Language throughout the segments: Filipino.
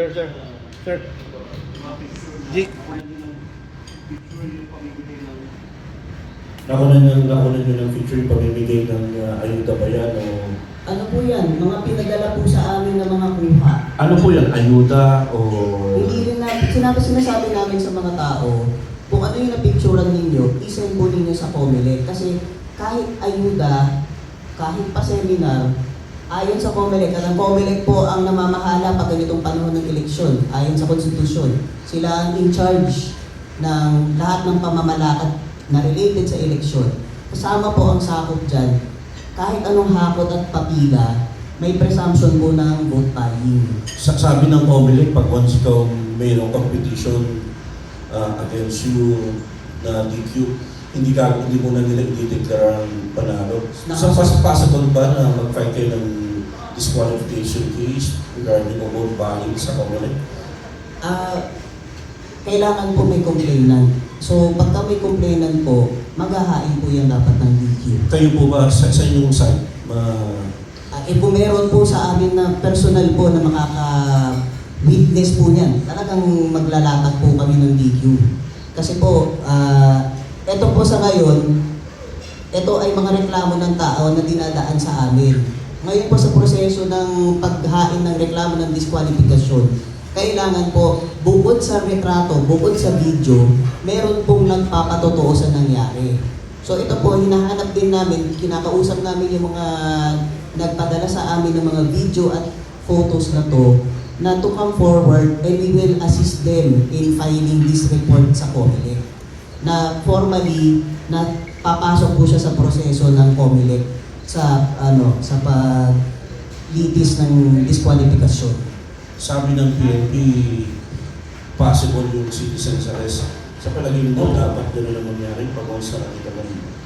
Sir, sir. Sir. G. Nakunan nyo, nakunan nyo ng feature yung pamimigay ng uh, ayuda ba yan o Ano po yan? Mga pinadala po sa amin ng mga kuha. ano po yan? Ayuda o Hindi rin na, sinabi sinasabi namin sa mga tao, kung ano yung napicturan ninyo, isend po ninyo sa Comelec. Kasi kahit ayuda, kahit pa seminar, ayon sa Comelec, at ang Comelec po ang namamahala pag ganitong panahon ng eleksyon, ayon sa konstitusyon. Sila ang in charge ng lahat ng pamamalakad na related sa eleksyon. Kasama po ang sakop dyan, kahit anong hakot at papila, may presumption po ng vote buying. sa, sabi ng Comelec, pag once ikaw mayroong competition uh, against you na DQ, hindi ka hindi mo na nila i-declare ang panalo. So, possible ba na mag-file kayo ng disqualification case regarding vote buying sa Comelec? Ah, kailangan po may complainant. So, pagka may complainant po, maghahain po yan dapat ng DQ. Kayo po ba sa, sa inyong side? Ma- Ah, eh, kung meron po sa amin na personal po na makaka-witness po niyan, talagang maglalatag po kami ng DQ. Kasi po, ah, ito po sa ngayon, ito ay mga reklamo ng tao na dinadaan sa amin. Ngayon po sa proseso ng paghain ng reklamo ng diskwalifikasyon, kailangan po, bukod sa retrato, bukod sa video, meron pong nagpapatotoo sa nangyari. So ito po, hinahanap din namin, kinakausap namin yung mga nagpadala sa amin ng mga video at photos na to, na to come forward and we will assist them in filing this report sa COMELEC. Na formally, na papasok po siya sa proseso ng COMELEC sa ano sa paglitis ng diskwalifikasyon. sabi ng PNP, possible yung citizen's arrest. Sa palagay mo, dapat gano'n ang mangyari pag once na nakita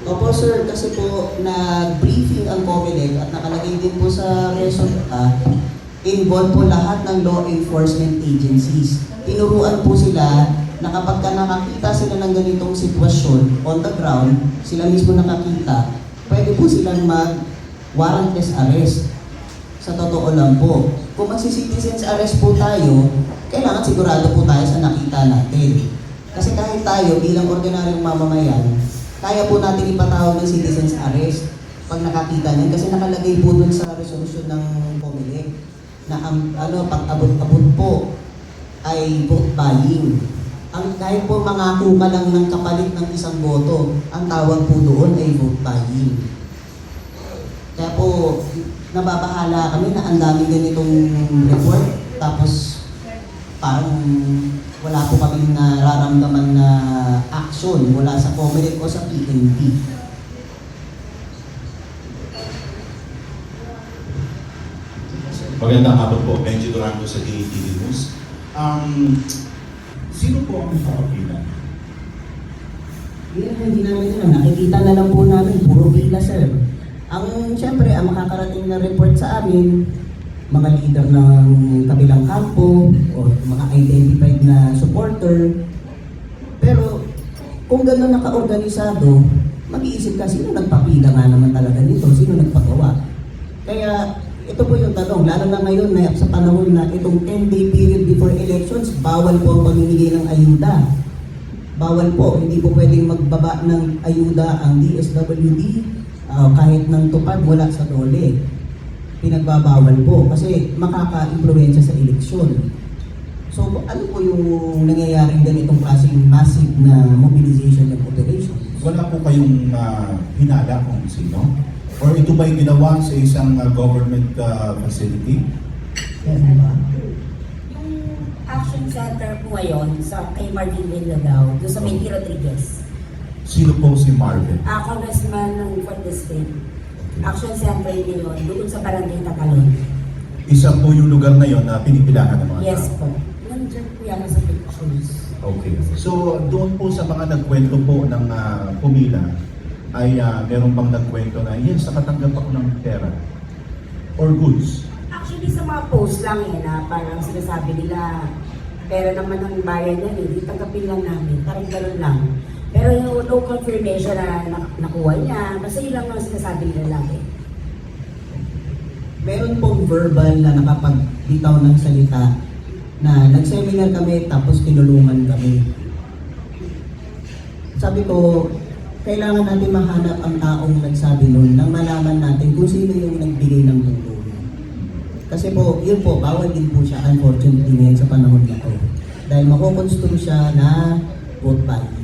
Opo sir, kasi po nag-briefing ang COMELEC at nakalagay din po sa ah, involved po lahat ng law enforcement agencies. Tinuruan po sila na kapag ka nakakita sila ng ganitong sitwasyon on the ground, sila mismo nakakita, pwede po silang mag warrantless arrest. Sa totoo lang po. Kung magsi-citizens arrest po tayo, kailangan sigurado po tayo sa nakita natin. Kasi kahit tayo bilang ordinaryong mamamayan, kaya po natin ipatawag ng citizens arrest pag nakakita niyan kasi nakalagay po dun sa resolusyon ng COMELEC na ang ano pag abot-abot po ay vote buying. Ang kahit po mangako ka lang ng kapalit ng isang boto, ang tawag po doon ay vote buying. Kaya po nababahala kami na ang daming ganitong report tapos parang wala po kaming nararamdaman na action mula sa COMELEC o sa PNP. Magandang hapon po, Benji Durango sa DATV News. Um, sino po ang? Yun ang hindi namin alam. Nakikita na lang po namin, puro pila sir. Ang, siyempre, ang makakarating na report sa amin, mga leader ng kabilang kampo, o mga identified na supporter. Pero, kung gano'n naka-organisado, mag-iisip ka, sino nagpapila nga naman talaga nito? Sino nagpagawa? Kaya, ito po yung tanong, lalo na ngayon na sa panahon na itong 10-day period before elections, bawal po ang pamimigay ng ayuda. Bawal po, hindi po pwedeng magbaba ng ayuda ang DSWD ah, kahit ng tupad wala sa dole. Pinagbabawal po kasi makaka-impluensya sa eleksyon. So ano po yung nangyayaring ganitong klaseng massive na mobilization and operation? Wala po kayong uh, hinala kung sino? Or ito ba'y ginawa sa isang uh, government uh, facility? Yes, ba? Yung action center po ngayon sa kay Marvin Villagao, doon sa Minty Rodriguez. Sino po si Marvin? Ah, congressman ng 4th District. Action center yun yun, doon sa Barangay Tatalon. Isa po yung lugar na yon na pinipilahan ng mga Yes tao. po. Nandiyan po yan sa pictures. Okay. So, doon po sa mga nagkwento po ng uh, pumila, ay uh, meron bang nagkwento na, yes, nakatanggap ako ng pera or goods. Actually, sa mga post lang eh, na parang sinasabi nila, pera naman ng bayan yan eh, di tanggapin lang namin, parang gano'n lang. Pero yung no confirmation na nak- nakuha niya, basta yun lang ang sinasabi nila lagi. Meron pong verbal na nakapagbitaw ng salita na nag-seminar kami tapos tinulungan kami. Sabi ko, kailangan natin mahanap ang taong nagsabi nun nang malaman natin kung sino yung nagbigay ng tulong. Kasi po, yun po, bawal din po siya unfortunately ngayon sa panahon na to. Dahil makukonstruct siya na vote buying.